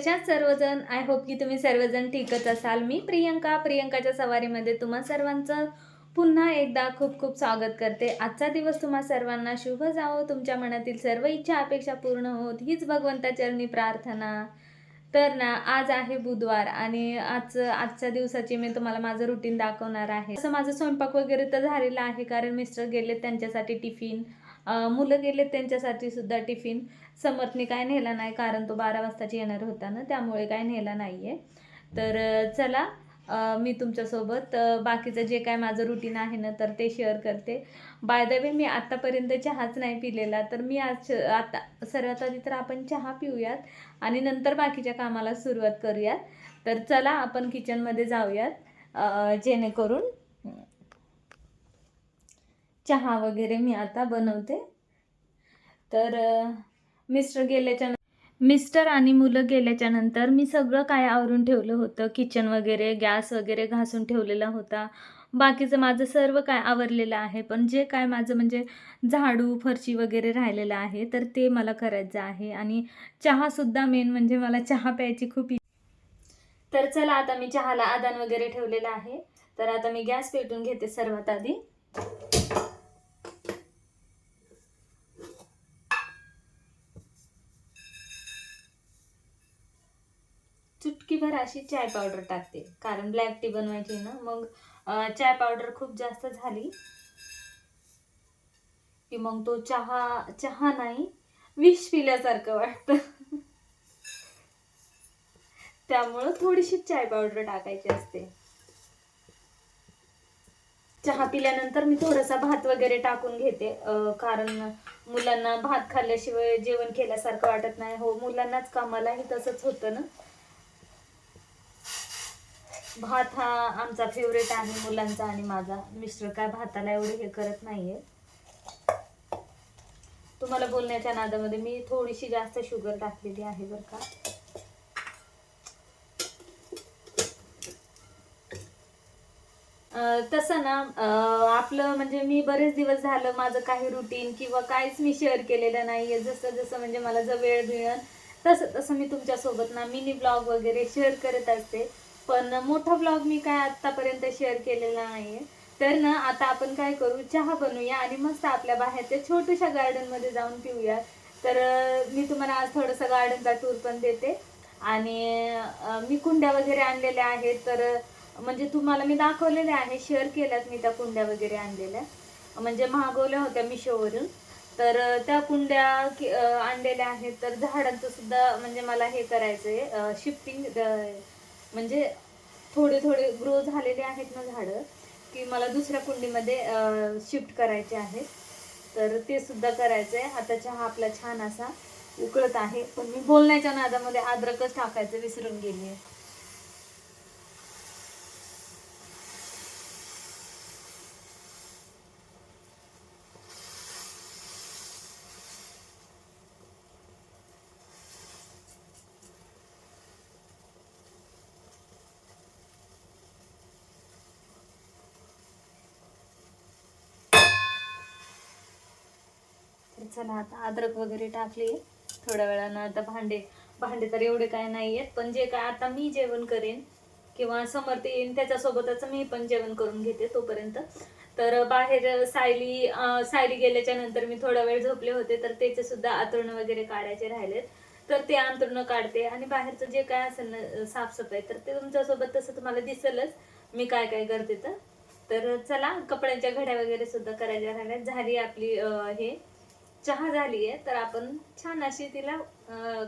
कशात सर्वजण I hope की तुम्ही सर्वजण ठीकच असाल. मी प्रियंका प्रियंकाच्या सवारीमध्ये तुम्हा सर्वांचं पुन्हा एकदा खूप खूप स्वागत करते. आजचा दिवस तुम्हा सर्वांना शुभ जावो. तुमच्या मनातील सर्व इच्छा अपेक्षा पूर्ण होत हीच भगवंताचरणी प्रार्थना तर ना आज आहे बुधवार आणि आज आजच्या दिवसाची मी तुम्हाला माझं रुटीन दाखवणार आहे. असं माझं स्वयंपाक वगैरे तर झालेलं आहे कारण मिस्टर गेले त्यांच्यासाठी टिफिन मुलं गेलेत त्यांच्यासाठी सुद्धा टिफिन. समर्थने काय नेला नाही कारण तो बारा वाजताची येणार होता ना त्यामुळे काय नेला नाही आहे तर चला मी तुमच्यासोबत बाकीचं जे काय माझं रुटीन आहे ना तर ते शेअर करते. बाय द वे मी आत्तापर्यंत चहाच नाही पिलेला तर मी आज आता सर्वात आधी तर आपण चहा पिऊयात आणि नंतर बाकीच्या कामाला सुरुवात करूयात. तर चला आपण किचनमध्ये जाऊयात जेणेकरून चहा वगैरे मी आता बनवते. तर मिस्टर गेल्याच्या मिस्टर आणि मुलं गेल्याच्यानंतर मी सगळं काय आवरून ठेवलं होतं. किचन वगैरे गॅस वगैरे घासून ठेवलेला होता. बाकीचं माझं सर्व काय आवरलेलं आहे. पण जे काय माझं म्हणजे झाडू फरशी वगैरे राहिलेलं आहे तर ते मला करायचं आहे. आणि चहासुद्धा मेन म्हणजे मला चहा प्यायची खूप इच्छा तर चला आता मी चहाला आदान वगैरे ठेवलेलं आहे. तर आता मी गॅस पेटून घेते सर्वात आधी. चुटकीभर अशी चाय पावडर टाकते. कारण ब्लॅक टी बनवायची आहे ना मग चाय पावडर खूप जास्त झाली की मग तो चहा चहा नाही विष पिल्यासारखं वाटतं. त्यामुळं थोडीशी चाय पावडर टाकायची असते. चहा पिल्यानंतर मी थोडासा भात वगैरे टाकून घेते कारण मुलांना भात खाल्ल्याशिवाय जेवण केल्यासारखं वाटत नाही. हो मुलांनाच कामालाही तसंच होतं ना. भात हा आमचा फेवरेट आहे मुलांचा आणि माझा. मिस्टर काय भाताला एवढे हे करत नाहीये. तुम्हाला बोलण्याच्या नादामध्ये मी थोडीशी जास्त शुगर टाकलेली आहे बरं का. तसं ना आपलं म्हणजे मी बरेच दिवस झालं माझं काही रुटीन किंवा काहीच मी शेअर केलेलं नाहीये. जसं जसं म्हणजे मला जर वेळ मिळेल तसं तसं मी तुमच्यासोबत ना मिनी ब्लॉग वगैरे शेअर करत असते. पण मोठा ब्लॉग मी काय आतापर्यंत शेअर केलेला नाहीये. तर ना आता आपण काय करू? चहा बनवूया आणि मस्त आपल्या बाहेरच्या छोट्याशा गार्डनमध्ये जाऊन पिऊया. तर मी तुम्हाला आज थोडंसं गार्डनचा टूर पण देते. आणि मी कुंड्या वगैरे आणलेल्या आहेत. तर म्हणजे तुम्हाला मी दाखवलेल्या आहे. शेअर केल्यात मी त्या कुंड्या वगैरे आणलेल्या. म्हणजे मागवल्या होत्या मिशोवरून. तर त्या कुंड्या आणलेल्या आहेत. तर झाडांचं सुद्धा म्हणजे मला हे करायचंय शिफ्टिंग म्हणजे थोडे थोडे ग्रो झालेले आहेत ना झाडं की मला दुसऱ्या कुंडीमध्ये शिफ्ट करायचे आहेत तर ते सुद्धा करायचं आहे आता चहा आपला छान असा उकळत आहे. पण मी बोलण्याच्या नादामध्ये अद्रकच टाकायचं विसरून गेली आहे चला आता अद्रक वगैरे टाकली. थोड्या वेळानं आता भांडे भांडे तर एवढे काय नाही आहेत पण जे काय आता मी जेवण करेन किंवा समर्थ येईन त्याच्यासोबतच मी पण जेवण करून घेते तोपर्यंत. तर बाहेर सायली सायली गेल्याच्यानंतर मी थोडा वेळ झोपले होते तर त्याचे सुद्धा आतरणं वगैरे काढायचे राहिलेत. तर ते अंतरणं काढते आणि बाहेरचं जे काय असेल ना साफसफाई तर ते तुमच्यासोबत तसं तुम्हाला दिसेलच मी काय काय करते तर. तर चला कपड्यांच्या घड्या वगैरे सुद्धा करायच्या राहिल्यात झाली आपली हे. चहा झाली आहे तर आपण छान अशी तिला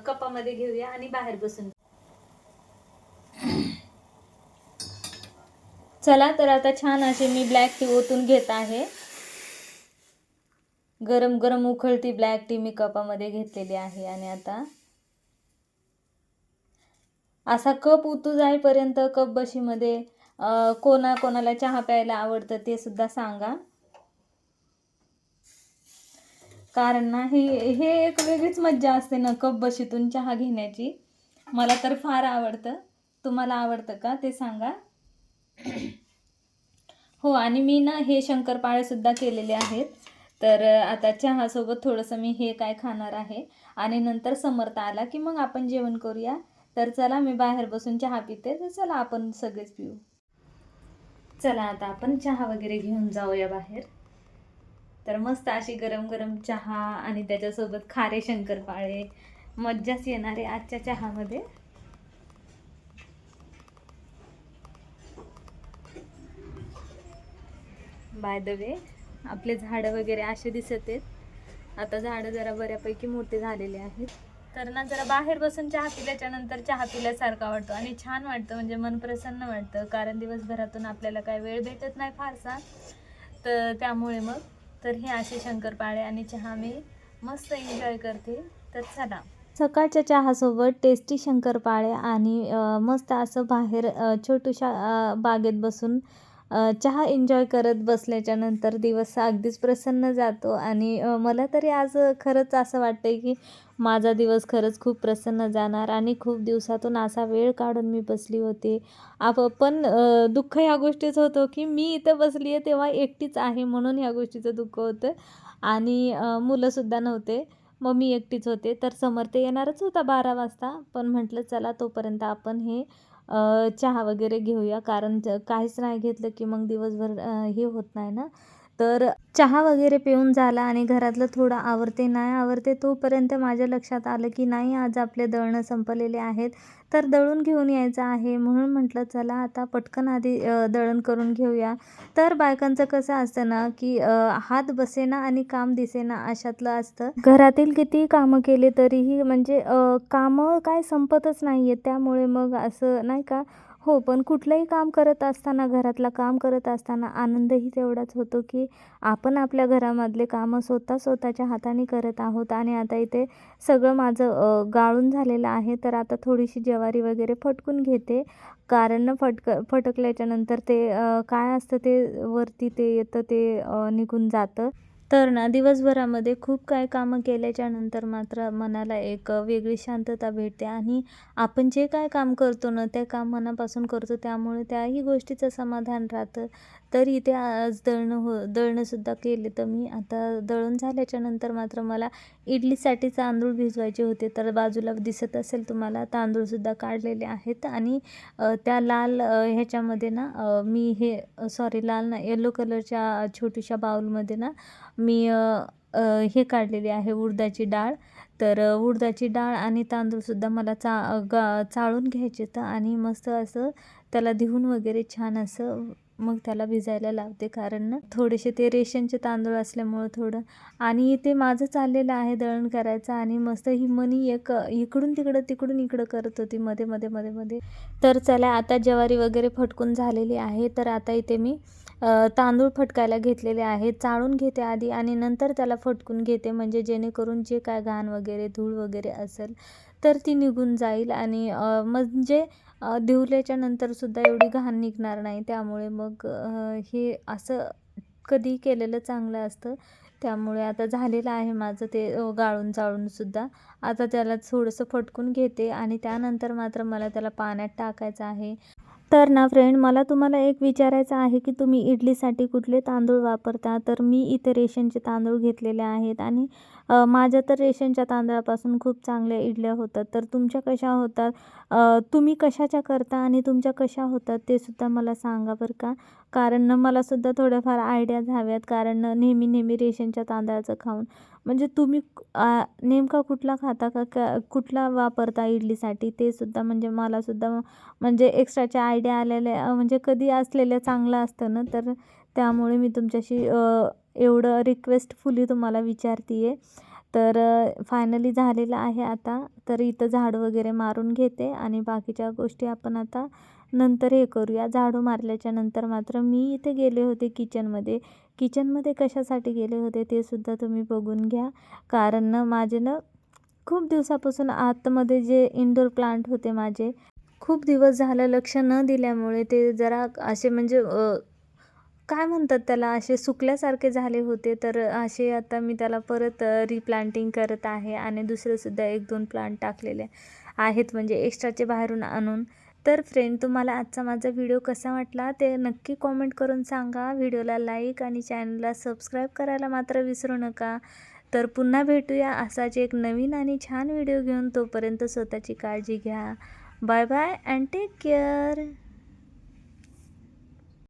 कपामध्ये घेऊया आणि बाहेर बसून. चला तर आता छान अशी मी ब्लॅक टी ओतून घेत आहे. गरम गरम उखळती ब्लॅक टी मी कपामध्ये घेतलेली आहे आणि आता असा कप उतू जाईपर्यंत कप बशीमध्ये कोणा कोणाला चहा प्यायला आवडतं ते सुद्धा सांगा. कारण ना हे हे एक वेगळीच मज्जा असते ना कप बशीतून चहा घेण्याची. मला तर फार आवडतं. तुम्हाला आवडतं का? ते सांगा. हो आणि मी ना हे शंकरपाळेसुद्धा केलेले आहेत. तर आता चहासोबत थोडंसं मी हे काय खाणार आहे. आणि नंतर समर्थ आला की मग आपण जेवण करूया. तर चला मी बाहेर बसून चहा पिते. तर चला आपण सगळेच पिऊ. चला आता आपण चहा वगैरे घेऊन जाऊया बाहेर. तर मस्त अशी गरम गरम चहा आणि त्याच्यासोबत खारे शंकरपाळे मज्जाच येणार आहे आजच्या चहामध्ये. बाय द वे आपले झाडं वगैरे असे दिसत आहेत. आता झाडं जरा बऱ्यापैकी मोठे झालेले आहेत. तर ना जरा बाहेर बसून चहा पिल्याच्या नंतर चहा पिल्यासारखा वाटतो आणि छान वाटतं म्हणजे मन प्रसन्न वाटतं. कारण दिवसभरातून आपल्याला काय वेळ भेटत नाही फारसा. तर त्यामुळे मग तर हे असे शंकरपाळे आणि चहा मी मस्त एन्जॉय करते. तर चला. सकाळच्या चहासोबत टेस्टी शंकरपाळे आणि मस्त असं बाहेर छोटूशा बागेत बसून चहा एन्जॉय करत बसल्याच्या नंतर दिवस अगदीच प्रसन्न जातो. आणि मला तरी आज खरंच असं वाटतं आहे की माझा दिवस खरंच खूप प्रसन्न जाणार आणि खूप दिवसातून असा वेळ काढून मी बसली होती. आप पण दुःख ह्या गोष्टीचं होतं की मी इथं बसली आहे तेव्हा एकटीच आहे म्हणून ह्या गोष्टीचं दुःख होतं. आणि मुलंसुद्धा नव्हते मग मी एकटीच होते. तर समर्थ येणारच होता बारा वाजता. पण म्हटलं चला तोपर्यंत आपण हे चहा वगैरे घेऊया. कारण काहीच नाही घेतलं की मग दिवसभर हे होत नाही ना. तर चहा वगैरे पिऊन झाला आणि घरातलं थोडं आवरते नाही आवरते तोपर्यंत माझ्या लक्षात आलं की नाही आज आपले दळणं संपलेले आहेत. तर दळून घेऊन यायचं आहे. म्हणून म्हटलं चला आता पटकन आधी दळण करून घेऊया. तर बायकांचं कसं असतं ना की हात बसेना आणि काम दिसेना अशातलं असतं. घरातील किती कामं केले तरीही म्हणजे कामं काय संपतच नाही आहेत त्यामुळे मग असं नाही का हो पण कुठलंही काम करत असताना घरातलं काम करत असताना आनंदही तेवढाच होतो की आपण आपल्या घरामधले कामं स्वतः स्वतःच्या हाताने करत आहोत आणि आता इथे सगळं माझं गाळून झालेलं आहे. तर आता थोडीशी ज्वारी वगैरे फटकून घेते. कारण फटक फटकल्याच्यानंतर ते काय असतं ते वरती ते येतं ते निघून जातं. तर ना दिवसभरामध्ये खूप काय कामं केल्याच्यानंतर मात्र मनाला एक वेगळी शांतता भेटते आणि आपण जे काय काम करतो ना त्या काम मनापासून करतो त्यामुळे त्याही गोष्टीचं समाधान राहतं. तर इथे आज दळणं हो दळणंसुद्धा केले. तर मी आता दळण झाल्याच्यानंतर मात्र मला इडलीसाठी तांदूळ भिजवायचे होते. तर बाजूला दिसत असेल तुम्हाला तांदूळसुद्धा काढलेले आहेत. आणि त्या लाल ह्याच्यामध्ये ना मी हे सॉरी लाल ना येलो कलरच्या छोट्याशा बाऊलमध्ये ना मी हे काढलेली आहे उडदाची डाळ. तर उडदाची डाळ आणि तांदूळसुद्धा मला चा गा चाळून घ्यायचे तर आणि मस्त असं त्याला धुवून वगैरे छान असं मग त्याला भिजायला लावते. कारण ना थोडेसे ते रेशनचे तांदूळ असल्यामुळं थोडं. आणि ते माझं चाललेलं आहे दळण करायचं आणि मस्त ही मनी एक इकडून तिकडं तिकडून इकडं करत होती. मध्ये मध्ये मध्ये मध्ये. तर चला आता ज्वारी वगैरे फटकून झालेली आहे. तर आता इथे मी तांदूळ फटकायला घेतलेले आहेत. चाळून घेते आधी आणि नंतर त्याला फटकून घेते. म्हणजे जेणेकरून जे काय घाण वगैरे धूळ वगैरे असेल तर ती निघून जाईल आणि म्हणजे दिवल्याच्या धुवल्याच्या नंतरसुद्धा एवढी घाण निघणार नाही. त्यामुळे मग हे असं कधी केलेलं चांगलं असतं. त्यामुळे आता झालेलं आहे माझं ते गाळून चाळूनसुद्धा आता त्याला थोडंसं फटकून घेते आणि त्यानंतर मात्र मला त्याला पाण्यात टाकायचं आहे. तर ना फ्रेंड मला तुम्हाला एक विचारायचं आहे की तुम्ही इडलीसाठी कुठले तांदूळ वापरता? तर मी इथे रेशनचे तांदूळ घेतलेले आहेत आणि माझ्या तर रेशनच्या तांदळापासून खूप चांगल्या इडल्या होतात. तर तुमच्या कशा होतात? तुम्ही कशाच्या करता आणि तुमच्या कशा होतात ते सुद्धा मला सांगा बरं का? कारण मला मलासुद्धा थोड्याफार आयडियाज हव्यात कारण नेहमी नेहमी रेशनच्या तांदळाचं खाऊन. म्हणजे तुम्ही नेमका कुठला खाता का? का कुठला वापरता इडलीसाठी? ते सुद्धा म्हणजे मलासुद्धा म्हणजे एक्स्ट्राच्या आयडिया आलेल्या म्हणजे कधी असलेल्या चांगलं असतं ना तर त्यामुळे मी तुमच्याशी एवढं रिक्वेस्टफुली तुम्हाला विचारते आहे तर फायनली झालेलं आहे आता. तर इथं झाड वगैरे मारून घेते आणि बाकीच्या गोष्टी आपण आता नंतर हे करूया. झाडू मारल्याच्या नंतर मात्र मी इथे गेले होते किचनमध्ये किचनमध्ये कशासाठी गेले होते ते सुद्धा तुम्ही बघून घ्या. कारण ना माझे ना खूप दिवसापासून आतमध्ये जे इंडोर प्लांट होते माझे खूप दिवस झालं लक्ष न दिल्यामुळे ते जरा असे म्हणजे काय म्हणतात त्याला? असे सुकल्यासारखे झाले होते तर असे आता मी त्याला परत रिप्लांटिंग करत आहे आणि दुसरेसुद्धा एक दोन प्लांट टाकलेले आहेत म्हणजे एक्स्ट्राचे बाहेरून आणून. तर फ्रेंड तुम्हाला आजचा माझा व्हिडिओ कसा वाटला? ते नक्की कॉमेंट करून सांगा. व्हिडिओला लाईक आणि चॅनलला सबस्क्राईब करायला मात्र विसरू नका. तर पुन्हा भेटूया असाच एक नवीन आणि छान व्हिडिओ घेऊन. तोपर्यंत स्वतःची काळजी घ्या. Bye bye and take care